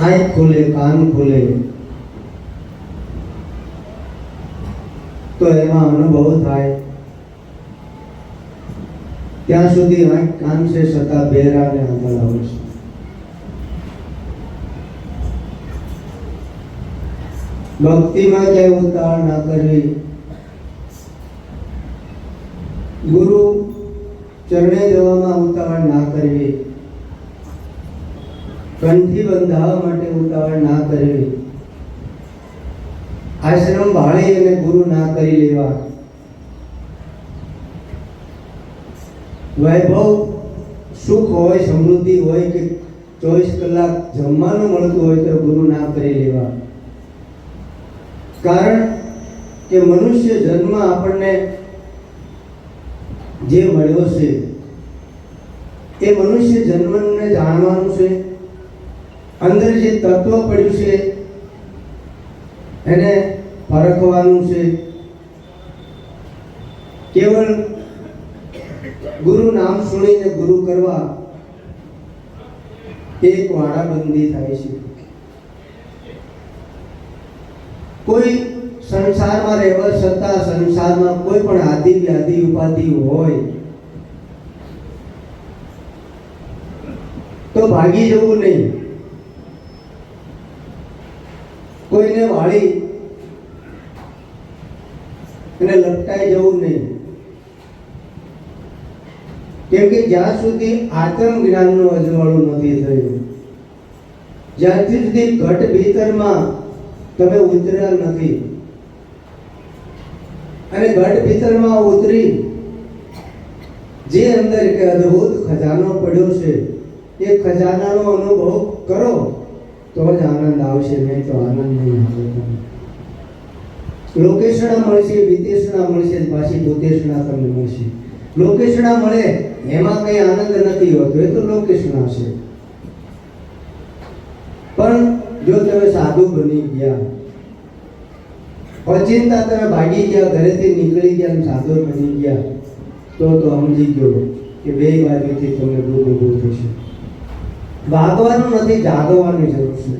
આંખ ખુલે કાન ખુલે તો એમાં અનુભવ થાય ત્યાં સુધી આંખ કાન છે છતાં બેરાને આંધળા હોય છે ભક્તિમાં ક્યાંય ઉતાવળ ના કરવી ગુરુ ચરણે જવામાં ઉતાવળ ના કરવી કંઠી બંધાવવા માટે ઉતાવળ ના કરવી આશ્રમ ભાળી અને ગુરુ ના કરી લેવા. વૈભવ સુખ હોય, સમૃદ્ધિ હોય કે ચોવીસ કલાક જમવાનું મળતું હોય તો ગુરુ ના કરી લેવા. કારણ કે મનુષ્ય જન્મ આપણને જે મળ્યો છે, એ મનુષ્ય જન્મને જાણવાનું છે. અંદર જે તત્વ પડ્યું છે, એને પરખવાનું છે. કેવળ ગુરુ નામ સુણીને ગુરુ કરવા એક વાડાબંધી થાય છે. કોઈ સંસારમાં રહેવા છતાં સંસારમાં કોઈ પણ આદિ વ્યાધિ ઉપાધિ હોય, તો ભાગી જવું નહીં. કોઈને વાળી અને લપટાઈ જવું નહીં. કેમ કે જ્યાં સુધી આત્મ જ્ઞાનનું અજવાળું નથી થયું, જ્યાંથી સુધી ઘટ ભીતરમાં તમે ઉતર્યા નથી. અને ઘટ ભીતરમાં ઉતરી જે અંદર કે અદ્ભુત ખજાનો પડ્યો છે, એ ખજાનાનો અનુભવ કરો. તો જ આનંદ આવશે, નહીં તો આનંદ નહીં આવે તમને. લોકેશણા મળશે વિદેશણા મળશે પાછી ભૂતેશણા તમને મળશે. લોકેશણા મળે, એમાં કઈ આનંદ નથી હોતો, એ તો લોકેશણા છે. પણ જો તમે સાધુ બની ગયા, અચિંતા તમે ભાગી ગયા, ઘરેથી નીકળી ગયા સાધુ બની ગયા, તો તો સમજી ગયો કે બે બાજુથી તમને દુઃખ ઊભું થશે ભાગવાનું નથી જાગવાની જરૂર છે.